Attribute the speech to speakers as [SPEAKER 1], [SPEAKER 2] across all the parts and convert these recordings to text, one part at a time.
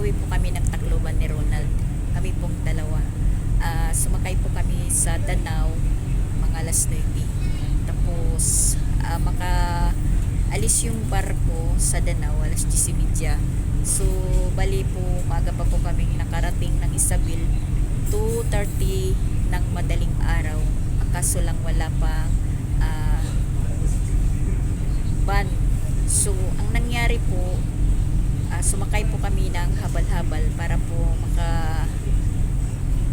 [SPEAKER 1] umuwi po kami ng Tacloban ni Ronald. Kami pong dalawa. Ah, sumakay po kami sa Danau mga alas 9. Tapos ah, maka alis yung barko sa Danau alas 10.30. So bali po maaga pa po kami nakarating ng Isabel 2.30 ng madaling araw. Kaso lang wala pa ah, van. So ang nangyari po ah, sumakay po kami ng habal-habal para po maka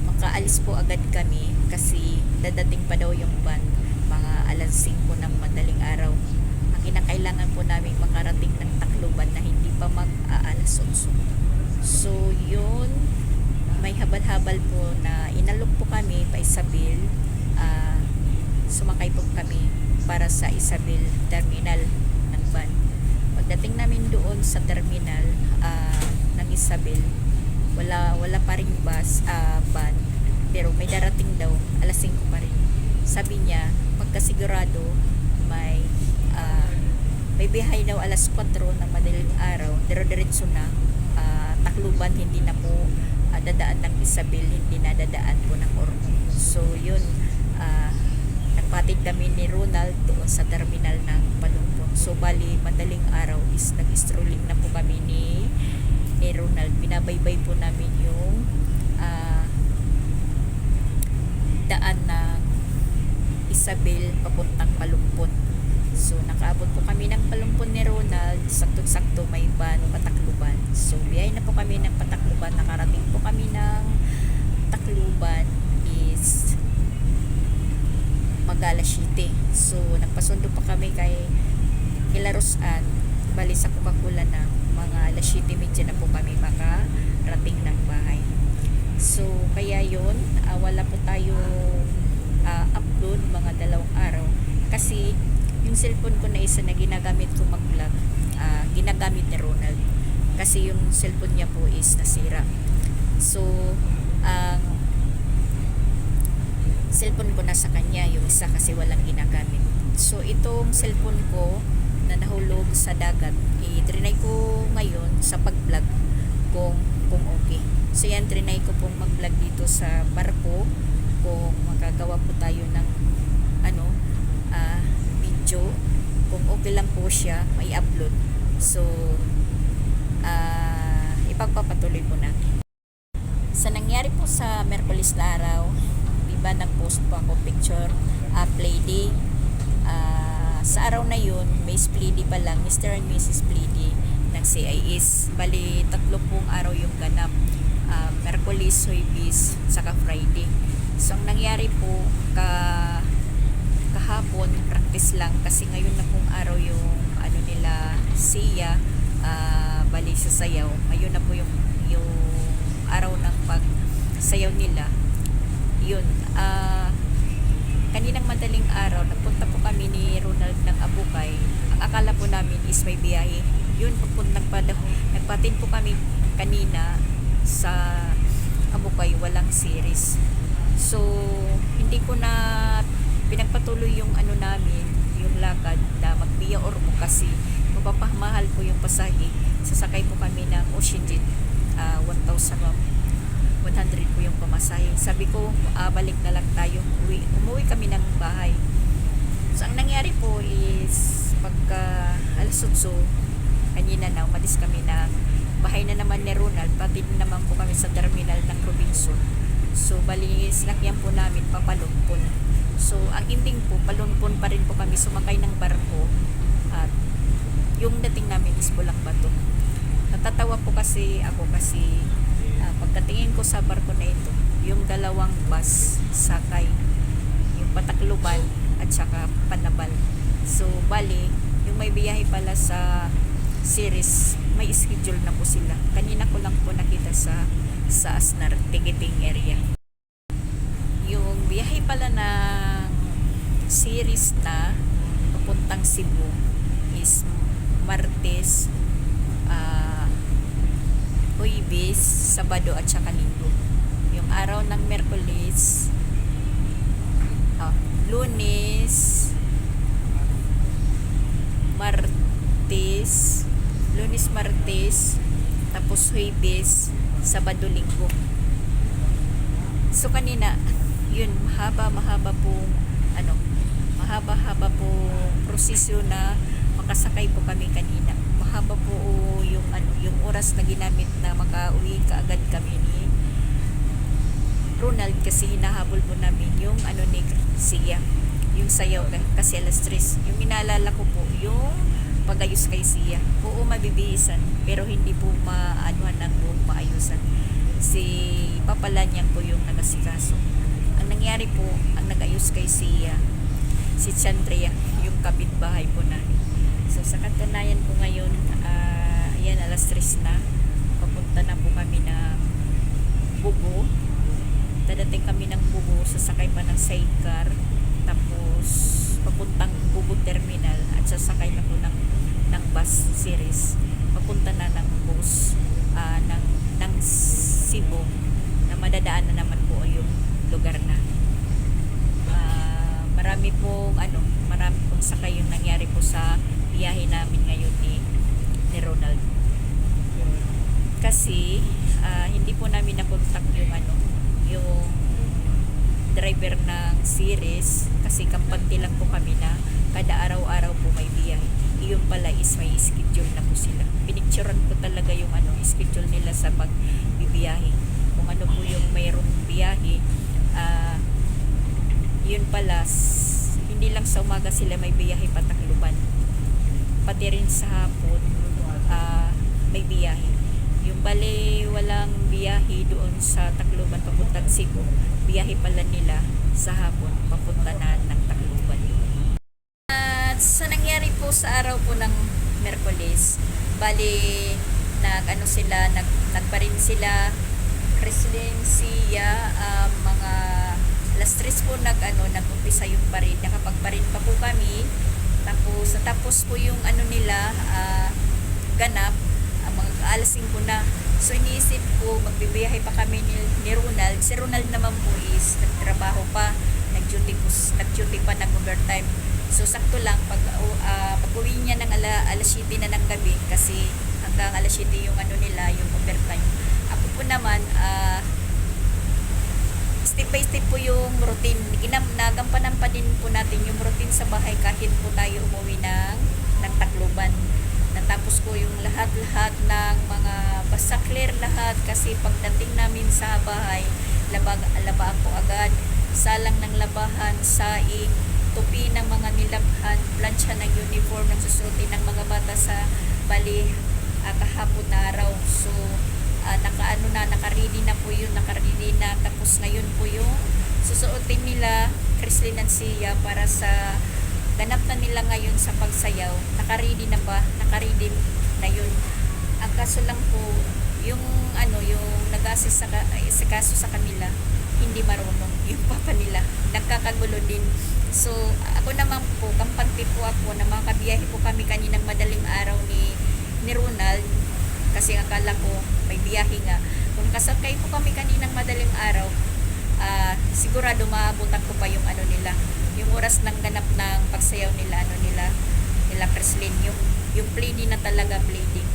[SPEAKER 1] makaalis po agad kami kasi dadating pa daw yung van mga alas 5 ng madaling araw. Ang kinakailangan po namin makarating ng Tacloban na hindi pa mag aalas 8. So yun, may habal-habal po na inalok po kami pa Isabel. Ah, sumakay po kami para sa Isabel Terminal ng van. Pagdating namin doon sa terminal ah, ng Isabel, wala wala pa ring bus ah, van. Pero may darating daw alas 5 pa rin. Sabi niya pagkasigurado may ah, may biyahe daw alas 4 ng madaling araw. Dire-diretso na ah, Tacloban hindi na po ah, dadaan ng Isabel hindi na dadaan po ng Ormo so yun ah, nagpatid kami ni Ronald doon sa terminal ng Palumpon so bali madaling araw is nag-strolling na po kami ni ni Ronald. Binabaybay po namin yung ah, daan ng Isabel papuntang Palumpon. So nakaabot po kami ng Palumpon ni Ronald. Sakto-sakto may van Patakluban. So biyay na po kami ng Patakluban. Nakarating po kami ng Tacloban is Magala City so nagpasundo pa kami kay Kilarusan. Bali sa Coca-Cola na mga alas 7 medya na po kami makarating ng bahay. So kaya yun ah, wala po tayo ah, upload mga dalawang araw. Kasi yung cellphone ko na isa na ginagamit ko mag-vlog ah, ginagamit ni Ronald. Kasi yung cellphone niya po is nasira. So ang cellphone ko nasa kanya yung isa kasi walang ginagamit. So itong cellphone ko na nahulog sa dagat i-trinay ko ngayon sa pag-vlog kung kung okay. So yan trinay ko pong mag-vlog dito sa barko kung magagawa po tayo ng ano ah, video. Kung okay lang po siya may upload. So ah, ipagpapatuloy po natin. Sa nangyari po sa Merkulis na araw diba nag-post po ako picture uh, play day sa araw na yun may splitty pa lang Mr. and Mrs. Splitty ng CIS bali tatlo pong araw yung ganap uh, Merkulis, Huibis saka Friday so ang nangyari po ka kahapon practice lang kasi ngayon na pong araw yung ano nila siya uh, bali sa sayaw ngayon na po yung yung araw ng pag sayaw nila yun ah kaninang madaling araw, nagpunta po kami ni Ronald ng Abukay. Ang akala po namin is may biyahe. Yun, pagpunta pa nagpatid po kami kanina sa Abukay, walang series. So, hindi ko na pinagpatuloy yung ano namin, yung lakad na magbiya or mo kasi mapapamahal po yung pasahe. Sasakay po kami ng Ocean Jet, ah, 1,000 100 po yung pamasahe. Sabi ko, ah, balik na lang tayo. Uwi. Umuwi kami ng bahay. So, ang nangyari po is, pagka alas 8, kanina na, umalis kami na bahay na naman ni Ronald, pati na naman po kami sa terminal ng Robinson. So, bali, sinakyan po namin papalumpon. So, ang ending po, palumpon pa rin po kami sumakay ng barko at yung dating namin is Pulang Bato. Natatawa po kasi ako kasi pagkatingin ko sa barko na ito, yung dalawang bus sakay, yung Patakluban at saka Panabal. So, bali, yung may biyahe pala sa series, may schedule na po sila. Kanina ko lang po nakita sa sa Asnar ticketing area. Yung biyahe pala ng series na Cebu is Martes, Huibis, Sabado at saka Linggo. Yung araw ng Merkulis, ah, Lunes, Martes, Lunes, Martes, tapos Huibis, Sabado, Linggo. So kanina, yun, mahaba, mahaba po, ano, mahaba-haba po prosesyo na makasakay po kami kanina. Mahaba po yung, ano, yung oras na ginamit na makauwi kaagad kami ni Ronald kasi hinahabol po namin yung ano ni Sia yung sayaw ka- kasi alas tres. Yung inaalala ko po yung pagayos kay Sia oo mabibihisan pero hindi po maanuhan ng buong maayusan si papalanyang po yung nagasikaso. Ang nangyari po ang nagayos kay Sia si Chandria yung kapitbahay po namin so sa katunayan po ngayon ah, ayan alas tres na papunta na po kami ng Bugo dadating kami ng Bugo, sasakay pa ng sidecar, tapos papuntang Bugo Terminal at sasakay na po ng, ng bus series. Papunta na ng bus ah, ng, ng Cebu na madadaan na naman po yung lugar na. Ah, marami pong ano, marami pong sakay yung nangyari po sa biyahe namin ngayon ni, ni Ronald. Kasi ah, hindi po namin nakontak yung ano, yung driver ng series kasi kampante lang po kami na kada araw-araw po may biyahe. Iyon pala is may schedule na po sila. Pinicturean ko talaga yung ano, schedule nila sa pagbibiyahe. Kung ano po yung mayroong biyahe, ah yun pala, hindi lang sa umaga sila may biyahe patakluban. Pati rin sa hapon, ah may biyahe. Yung bali walang biyahe doon sa Tacloban papuntang Cebu, biyahe pala nila sa hapon papunta na ng Tacloban. At sa nangyari po sa araw po ng Merkulis, bali nag ano sila, nag nagparin sila Chrislyn, Sia, um, mga alas 3 po nag ano, nag-umpisa yung parin. Nakapagparin pa po kami. Tapos natapos po yung ano nila, ah, ganap ang mga alas 5 na. So iniisip ko, magbibiyahe pa kami ni, ni Ronald. Si Ronald naman po is nagtrabaho pa, nag-duty, po, nag-duty pa ng overtime. So sakto lang, pag, uh, pag uwi niya ng ala, alas 7 na ng gabi, kasi hanggang alas 7 yung ano nila, yung overtime. Ako po naman, ah, step by step po yung routine. Ginam, nagampanan pa din po natin yung routine sa bahay kahit po tayo umuwi ng, ng Tacloban. Natapos ko yung lahat-lahat ng mga basta clear lahat kasi pagdating namin sa bahay, labag, labaan po agad. Salang ng labahan, saing, tupi ng mga nilabhan, plancha ng uniform, ng susuotin ng mga bata sa bali ah, kahapon na araw. So, ah, nakaano na, nakaready na po yun, nakaready na. Tapos ngayon po yung susuotin nila, Chrislyn and Sia, para sa ganap na nila ngayon sa pagsayaw. Nakaready na ba? Nakaready na yun. Ang kaso lang po, yung ano, yung nag-assist sa, sa kaso sa kanila, hindi marunong yung papa nila. Nagkakagulo din. So, ako naman po, kampante po ako na makabiyahe po kami kaninang madaling araw ni, ni Ronald kasi akala ko may biyahe nga. Kung kasakay po kami kaninang madaling araw, ah, sigurado maabutan ko pa yung ano nila, yung oras ng ganap ng pagsayaw nila, ano nila, nila Kreslin, yung, yung pleading na talaga pleading.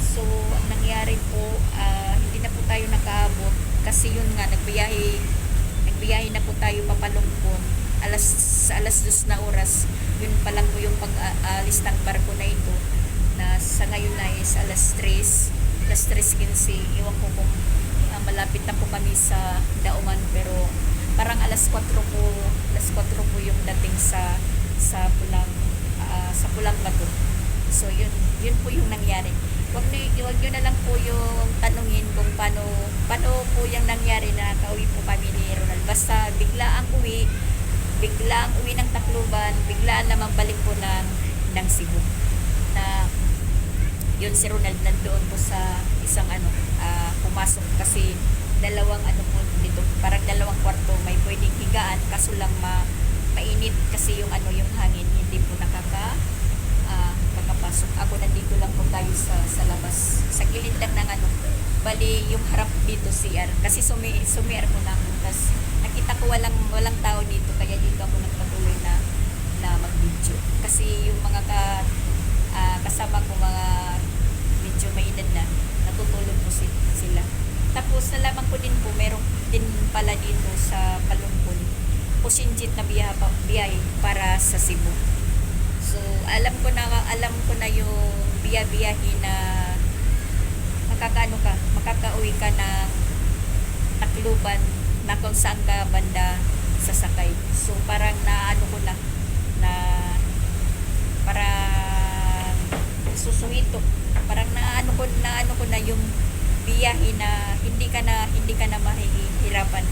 [SPEAKER 1] So, ang nangyari po, ah, hindi na po tayo nakaabot kasi yun nga, nagbiyahe, nagbiyahe na po tayo papalungkon alas, sa alas dos na oras, yun pa lang po yung pag-aalis ng barko na ito na sa ngayon na is alas 3 alas 3.15 iwan ko kung ah, malapit na po kami sa Dauman pero parang alas 4 po alas 4 po yung dating sa sa pulang ah, sa pulang bato. So yun yun po yung nangyari. Wag niyo wag niyo na lang po yung tanungin kung paano paano po yung nangyari na kauwi po kami ni Ronald. Basta bigla ang uwi bigla ang uwi ng Tacloban bigla naman balik po ng ng Cebu. Na yun si Ronald nandoon po sa isang ano, uh, pumasok kasi dalawang ano po dito, parang dalawang kwarto may pwedeng higaan kaso lang ma mainit kasi yung ano yung hangin hindi po nakaka ah, uh, kakapasok. Ako nandito lang po tayo sa sa labas, sa gilid lang ng ano. Bali yung harap dito CR kasi sumi sumiar ko lang kasi nakita ko walang walang tao dito kaya dito ako nagpatuloy na na mag-video kasi yung mga ka, uh, kasama ko mga edad na, natutulog po si- sila. Tapos nalaman ko din po, meron din pala dito sa Kalumpon, Pusinjit na biyahe para sa Cebu. So, alam ko na alam ko na yung biya-biyahe na makakaano ka, makakauwi ka ng Tacloban na kung saan ka banda sasakay. So, parang naano ko na na parang susuhito. Parang naano ko naano ko na yung biyahe na hindi ka na hindi ka na mahihirapan.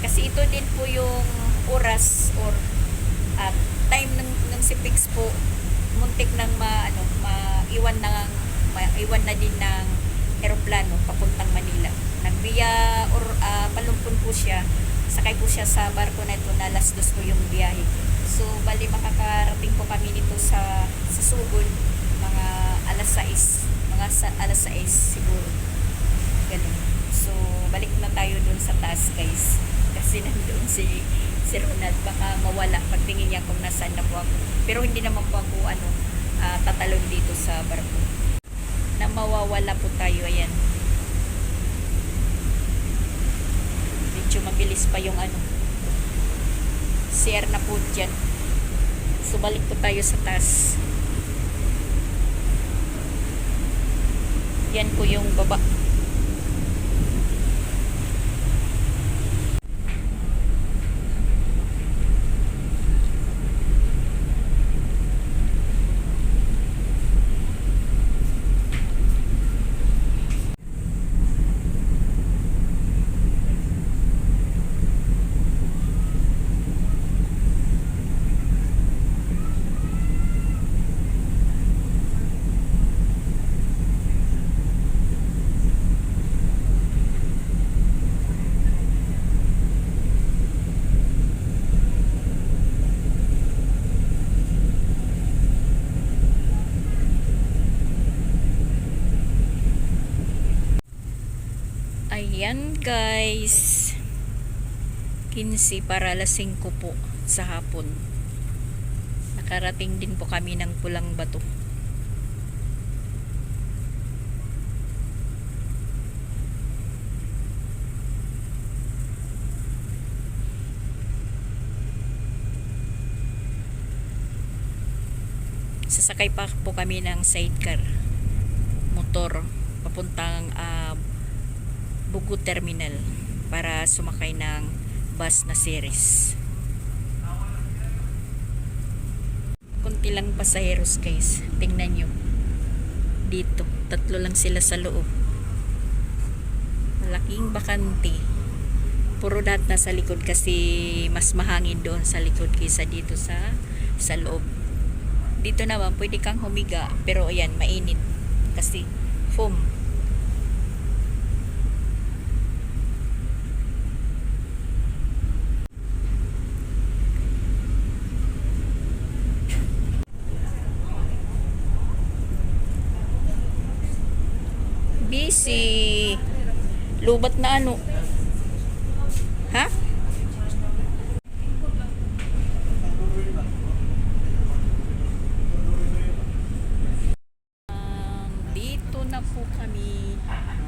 [SPEAKER 1] Kasi ito din po yung oras or at time ng ng si Pix po muntik nang ma ano maiwan na maiwan na din ng eroplano papuntang Manila. Nagbiya or ah, palumpon po siya. Sakay po siya sa barko na ito na alas dos po yung biyahe. So bali makakarating po kami nito sa sa Sugod alas 6, mga sa, alas 6 siguro. Ganun. So balik na tayo dun sa taas guys. Kasi nandoon si si Ronald baka mawala pagtingin niya kung nasaan na po ako. Pero hindi naman po ako ano ah, tatalon dito sa barko. Na mawawala po tayo ayan. Medyo mabilis pa yung ano. CR na po dyan. So balik po tayo sa taas. Yan po yung baba. Ayan guys. 15 para alas 5 po sa hapon. Nakarating din po kami ng Pulang Bato. Sasakay pa po kami ng sidecar motor papuntang ah, Bugo Terminal para sumakay ng bus na series. Kunti lang pasaheros guys. Tingnan nyo. Dito. Tatlo lang sila sa loob. Malaking bakante. Puro lahat nasa likod kasi mas mahangin doon sa likod kaysa dito sa sa loob. Dito naman pwede kang humiga pero ayan mainit kasi foam Lubat na ano. Ha? Um, dito na po kami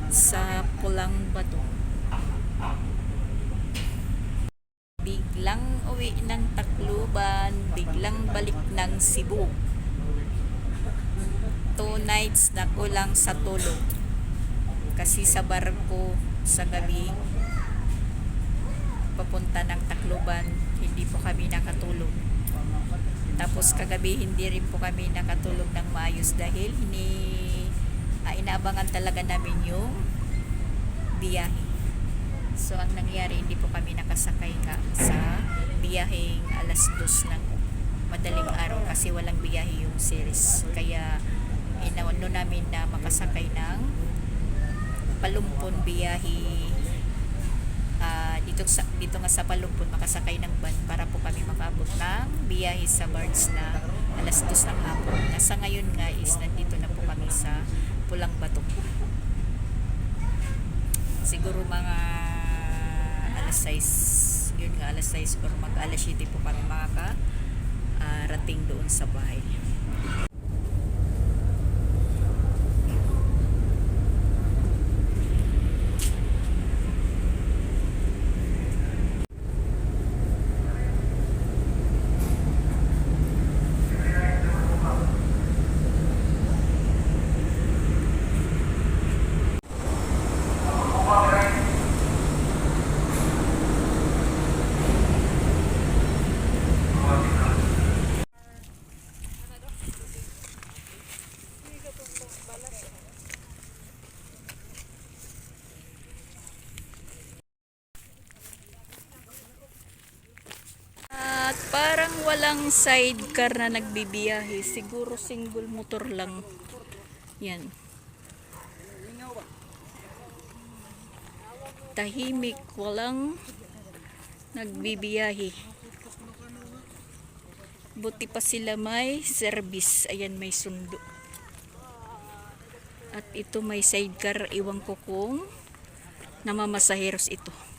[SPEAKER 1] sa Pulang Bato. Biglang uwi ng Tacloban, biglang balik ng Cebu. Two nights na kulang sa tulog kasi sa barko sa gabi papunta ng Tacloban hindi po kami nakatulog. Tapos kagabi hindi rin po kami nakatulog ng maayos dahil ini ah, inaabangan talaga namin yung biyahe. So ang nangyari hindi po kami nakasakay ka sa biyaheng alas dos ng madaling araw kasi walang biyahe yung series. Kaya inawano namin na makasakay ng Palumpon biyahe ah, dito sa dito nga sa Palumpon makasakay ng van para po kami makaabot ng biyahe sa Bards na alas 2 ng hapon. Nasa ngayon nga is nandito na po kami sa Pulang Bato. siguro mga alas 6 yun nga alas 6 or mag alas 7 po kami makaka ah, rating doon sa bahay At parang sidecar na nagbibiyahe. Siguro single motor lang. Yan. Tahimik, walang nagbibiyahe. Buti pa sila may service. Ayan, may sundo. At ito may sidecar. Iwan ko kung namamasaheros ito.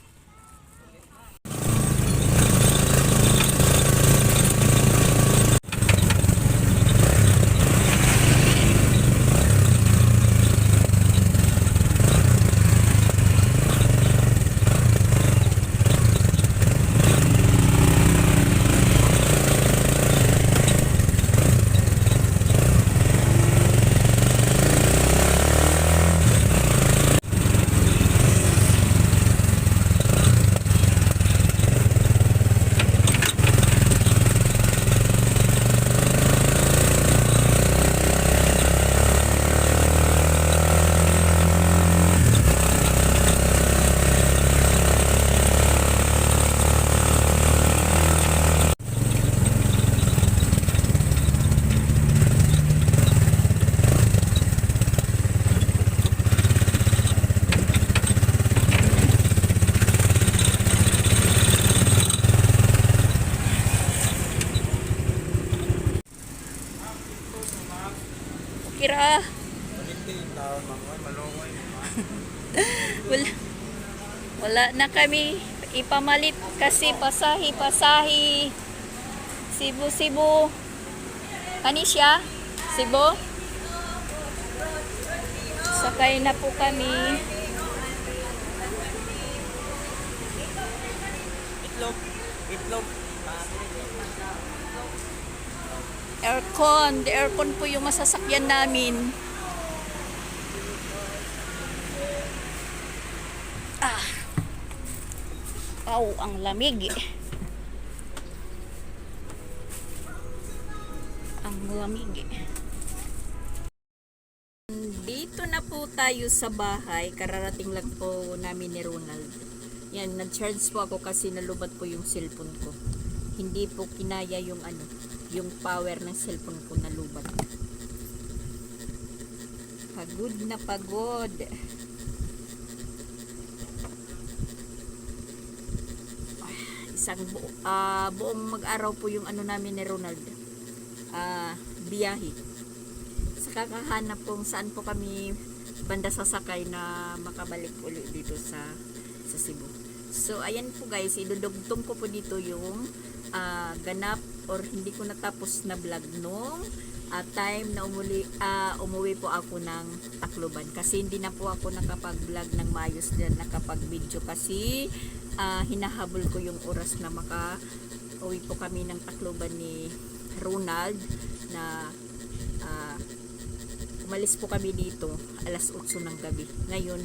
[SPEAKER 1] Kira. Wala, wala na kami ipamalit kasi pasahi pasahi Cebu Cebu Kani siya? Cebu? Sakay na po kami
[SPEAKER 2] Itlog. Itlog.
[SPEAKER 1] Aircon the aircon po yung masasakyan namin ah Aw, ang lamig eh. Ang lamig eh. Dito na po tayo sa bahay. Kararating lang po namin ni Ronald. Yan, nag-charge po ako kasi nalubat po yung cellphone ko. Hindi po kinaya yung ano, yung power ng cellphone ko nalubat. Pagod na pagod. isang bu ah, buong mag-araw po yung ano namin ni Ronald ah biyahe sa kakahanap kung saan po kami banda sasakay na makabalik uli dito sa sa Cebu so ayan po guys idudugtong ko po dito yung ah, ganap or hindi ko natapos na vlog nung ah, time na umuli, ah, umuwi po ako ng Tacloban. Kasi hindi na po ako nakapag-vlog ng mayos din nakapag-video. Kasi ah, hinahabol ko yung oras na maka uwi po kami ng Tacloban ni Ronald na ah, umalis po kami dito alas 8 ng gabi. Ngayon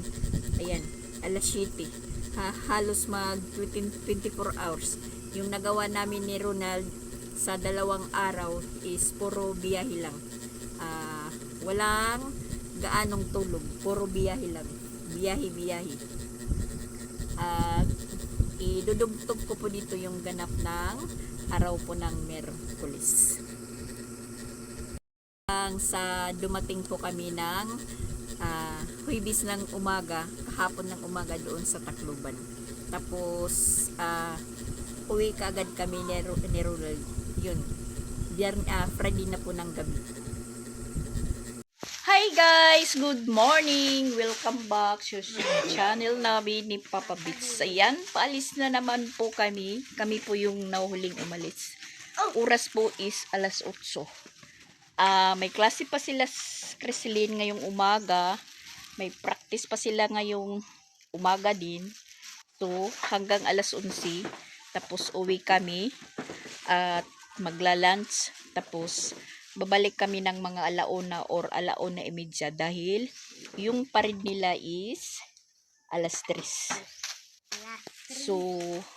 [SPEAKER 1] ayan alas 7 ha, halos mag 20 24 hours. Yung nagawa namin ni Ronald sa dalawang araw is puro biyahe lang Ah, walang gaanong tulog puro biyahe lang biyahe biyahe at idudugtog ko po dito yung ganap ng araw po ng Merkulis. Ang sa dumating po kami ng ah, Huwebes ng umaga, kahapon ng umaga doon sa Tacloban. Tapos ah, uwi kaagad kami ni, Ro- ni Ronald. Yun. Biyern, ah, Friday na po ng gabi. Hi guys! Good morning! Welcome back sa channel namin ni Papa Bits. Ayan, paalis na naman po kami. Kami po yung nahuling umalis. Oras po is alas 8. Ah, may klase pa sila Creslin ngayong umaga. May practice pa sila ngayong umaga din. So, hanggang alas 11. Tapos uwi kami at magla-lunch. Tapos babalik kami ng mga alauna or alauna imedya dahil yung parid nila is alas 3. So,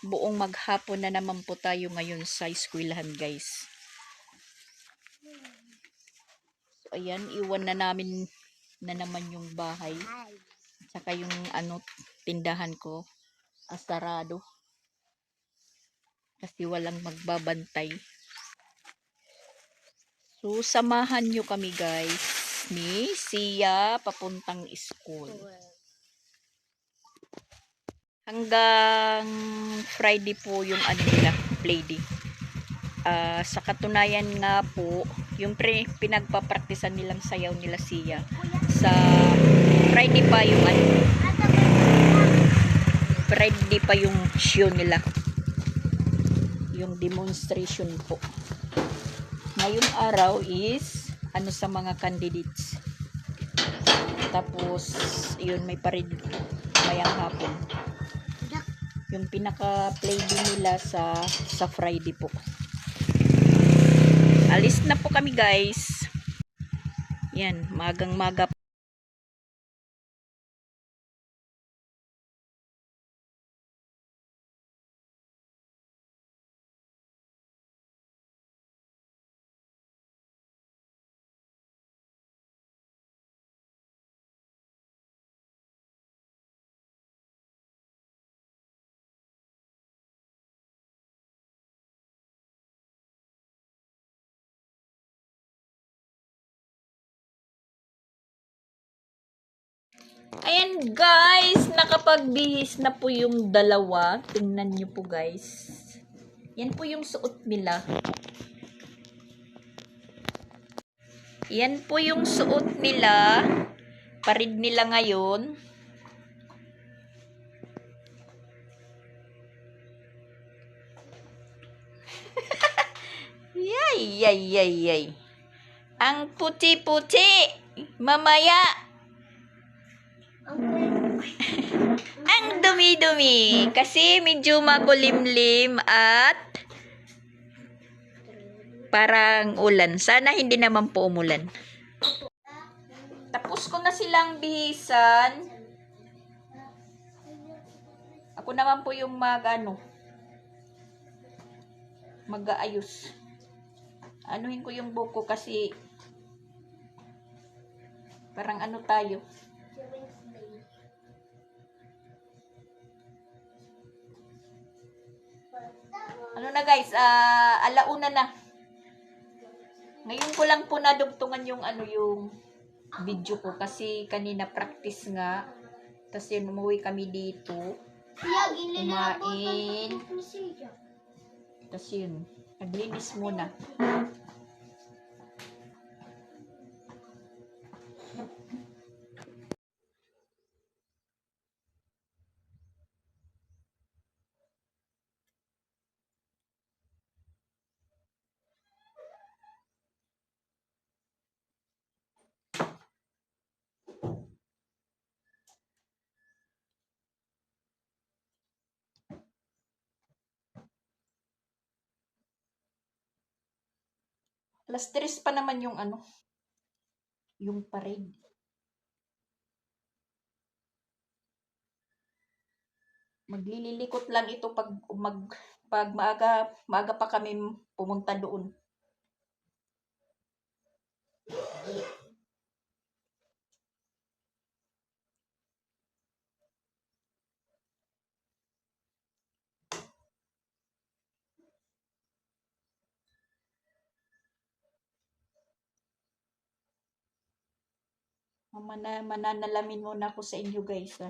[SPEAKER 1] buong maghapon na naman po tayo ngayon sa eskwelahan, guys. So, ayan, iwan na namin na naman yung bahay. Saka yung ano, tindahan ko, asarado. Kasi walang magbabantay. So, samahan nyo kami guys ni Sia papuntang school. Hanggang Friday po yung ano nila, play day. Ah, sa katunayan nga po, yung pre, pinagpapraktisan nilang sayaw nila Sia. Sa Friday pa yung ano, Friday pa yung show nila. Yung demonstration po ngayong araw is ano sa mga candidates? Tapos yun may parid mayang hapon. Yung pinaka play din nila sa sa Friday po. Alis na po kami guys. Yan magang maga Ayan guys, nakapagbihis na po yung dalawa. Tingnan nyo po guys. Yan po yung suot nila. Yan po yung suot nila. Parid nila ngayon. yay, yay, yay, yay. Ang puti-puti. Mamaya, ang dumi-dumi. Kasi medyo makulimlim at parang ulan. Sana hindi naman po umulan. Tapos ko na silang bihisan. Ako naman po yung mag ano, mag-aayos. Anuhin ko yung buko kasi parang ano tayo. Ano na guys, ah alauna na. Ngayon ko lang po nadugtungan yung ano yung video ko kasi kanina practice nga. Tapos yun, umuwi kami dito. Kumain. Tapos yun, naglinis muna. Alas tres pa naman yung ano, yung parade. Maglililikot lang ito pag mag pag maaga maaga pa kami pumunta doon. Mana, mananalamin muna ako sa inyo guys ah.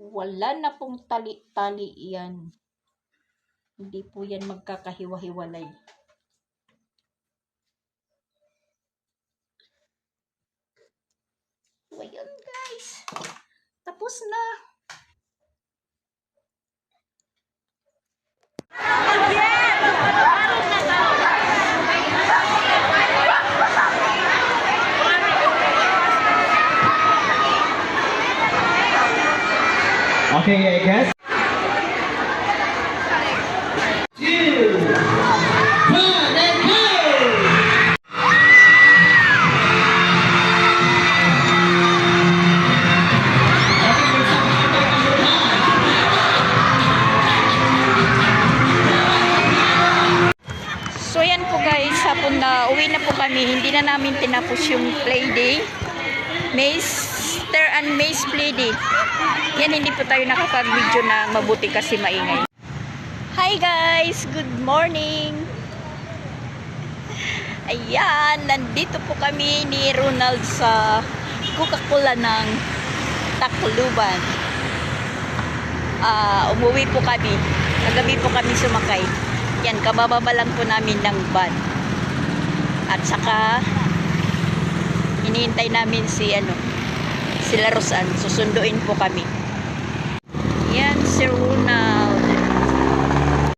[SPEAKER 1] Wala na pong tali-tali yan. Hindi po yan magkakahiwa-hiwalay. So, ayun guys. Tapos na.
[SPEAKER 3] Okay, I guess.
[SPEAKER 1] So yan po guys, hapon na uwi na po kami. Hindi na namin tinapos yung play day. Master and Mace play day. Yan hindi po tayo nakapag-video na mabuti kasi maingay. Hi guys! Good morning! Ayan, nandito po kami ni Ronald sa Coca-Cola ng Tacloban. Ah, umuwi po kami. Kagabi po kami sumakay. Yan, kabababa lang po namin ng van. At saka, hinihintay namin si, ano, sila Rosan. Susunduin po kami. Yan, si Runa.